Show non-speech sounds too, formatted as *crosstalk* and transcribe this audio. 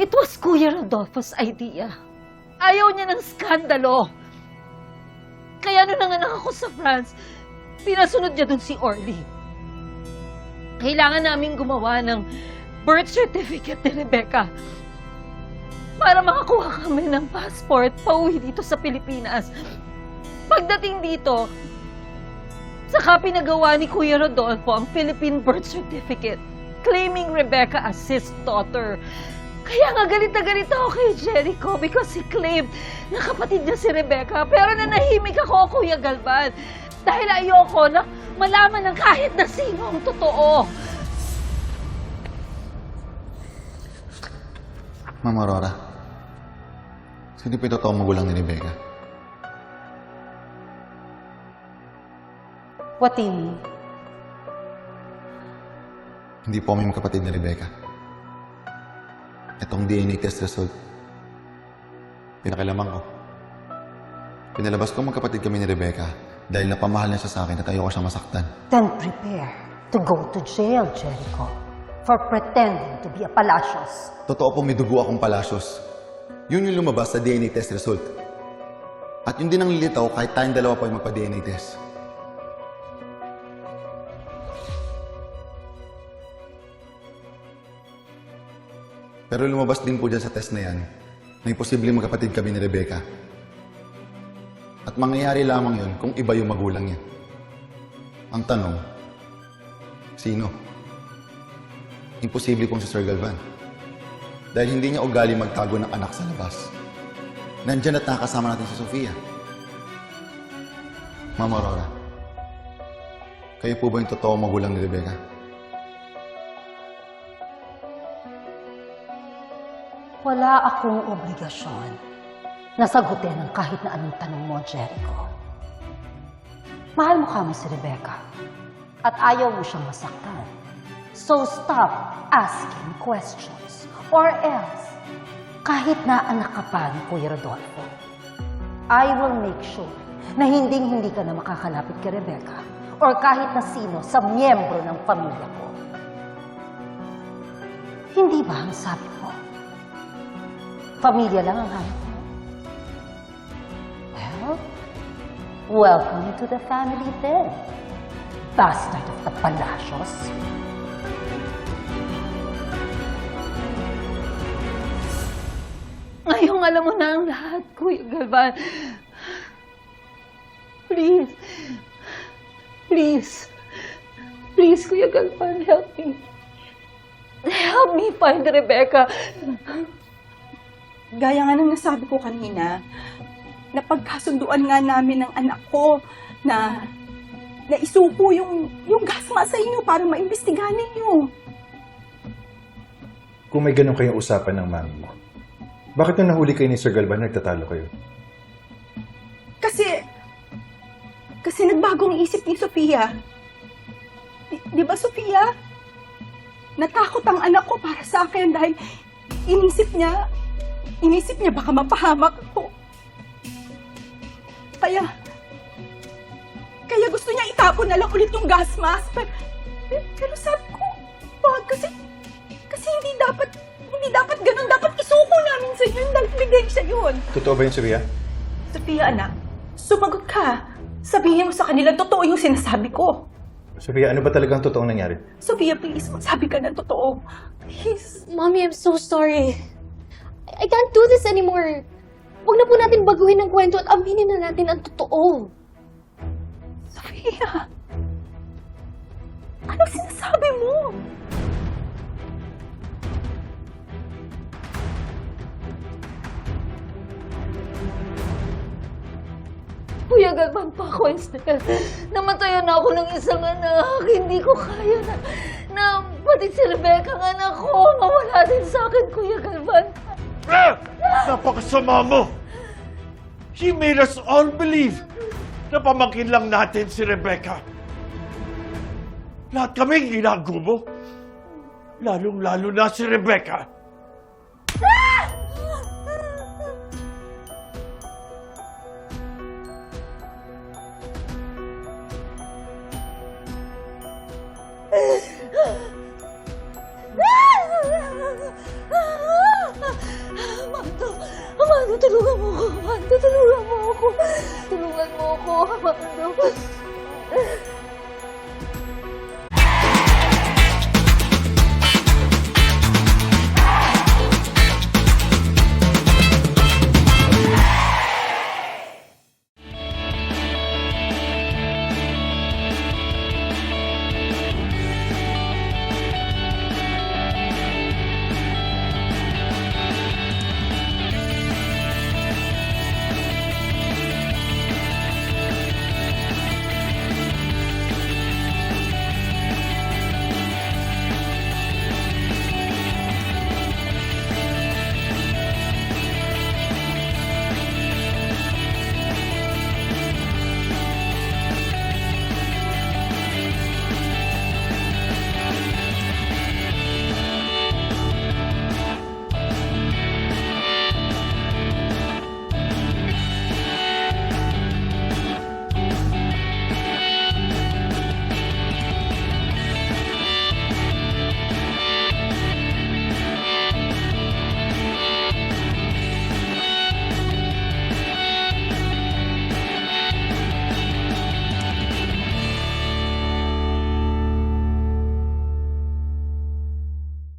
It was Kuya Rodolfo's idea. Ayaw niya ng skandalo. Kaya nung nanganak ako sa France, pinasunod niya dun si Orly. Kailangan namin gumawa ng birth certificate ni Rebecca para makakuha kami ng passport pauwi dito sa Pilipinas. Pagdating dito, saka pinagawa ni Kuya Rodolfo ang Philippine birth certificate claiming Rebecca as his daughter. Kaya nga galit na galit ako kay Jericho because he claimed na kapatid niya si Rebecca. Pero nanahimik ako, Kuya Galvan. Dahil ayoko na malaman ng kahit na sino ang totoo. Ma'am Aurora, sino po yung totoong magulang ni Rebecca? What do you mean? Hindi po kami magkapatid ni Rebecca. Itong DNA test result, pinakilaman ko. Pinalabas ko magkapatid kami ni Rebecca dahil napamahal niya siya sa akin at ayoko siya masaktan. Then prepare to go to jail, Jericho, for pretending to be a Palacios. Totoo po may dugo akong palasyos. Yun yung lumabas sa DNA test result. At yun din ang lilitaw kahit tayong dalawa po ay magpa-DNA test. Pero lumabas din po dyan sa test na yan na imposibleng magkapatid kami ni Rebecca. At mangyayari lamang yun kung iba yung magulang niya. Ang tanong, sino? Imposible pong si Sir Galvan. Dahil hindi niya ugali magtago ng anak sa labas. Nandyan at nakakasama natin si Sofia. Ma'am Aurora, kayo po ba yung totoo magulang ni Rebecca? Wala akong obligasyon na sagutin ang kahit na anong tanong mo, Jericho. Mahal mo ka mo si Rebecca at ayaw mo siyang masaktan. So stop asking questions. Or else, kahit na anak ka pa ni Kuya Rodolfo, I will make sure na hinding-hindi ka na makakalapit kay Rebecca or kahit na sino sa miyembro ng pamilya ko. Hindi ba ang sabi? Pamilya lang ang hanap. Well, welcome to the family then. Bastard of the Palacios. Ngayong alam mo na ang lahat, Kuya Galvan. Please. Please. Please, Kuya Galvan, help me. Help me find Rebecca. Gaya nga ng nasabi ko kanina, napagkasunduan nga namin ng anak ko na na isuko yung, yung gasma sa inyo para maimbestigahan ninyo. Kung may ganun kayong usapan ng mami mo, bakit nung nahuli kayo ni Sir Galvan, nagtatalo kayo? Kasi, kasi nagbagong isip ni Sofia. Di, di ba, Sofia? Natakot ang anak ko para sa akin dahil inisip niya, inisip niya baka mapahamak ako. Kaya, kaya gusto niya itapon na lang ulit yung gas mask. Pero, pero sabi ko, wag kasi, kasi hindi dapat, hindi dapat ganun. Dapat isuko namin sa inyo dahil ebidensya yun. Totoo ba yun, Sofia? Sophia, anak, sumagot ka. Sabihin mo sa kanila, totoo yung sinasabi ko. Sofia, ano ba talagang totoong nangyari? Sophia, please, magsabi ka ng totoo. Please. Mommy, I'm so sorry. I, can't do this anymore. Huwag na po natin baguhin ang kwento at aminin na natin ang totoo. Sophia. Anong sinasabi mo? Kuya Galvan, pa coincidence. Namatayan na ako ng isang anak. Hindi ko kaya na, na pati si Rebecca ang anak ko. Mawala din sa akin, Kuya Galvan. Ah! Napakasama mo! He made us all believe na pamangkin lang natin si Rebecca. Lahat kami ginagubo. Lalong-lalo na si Rebecca. Amado, *laughs* ako.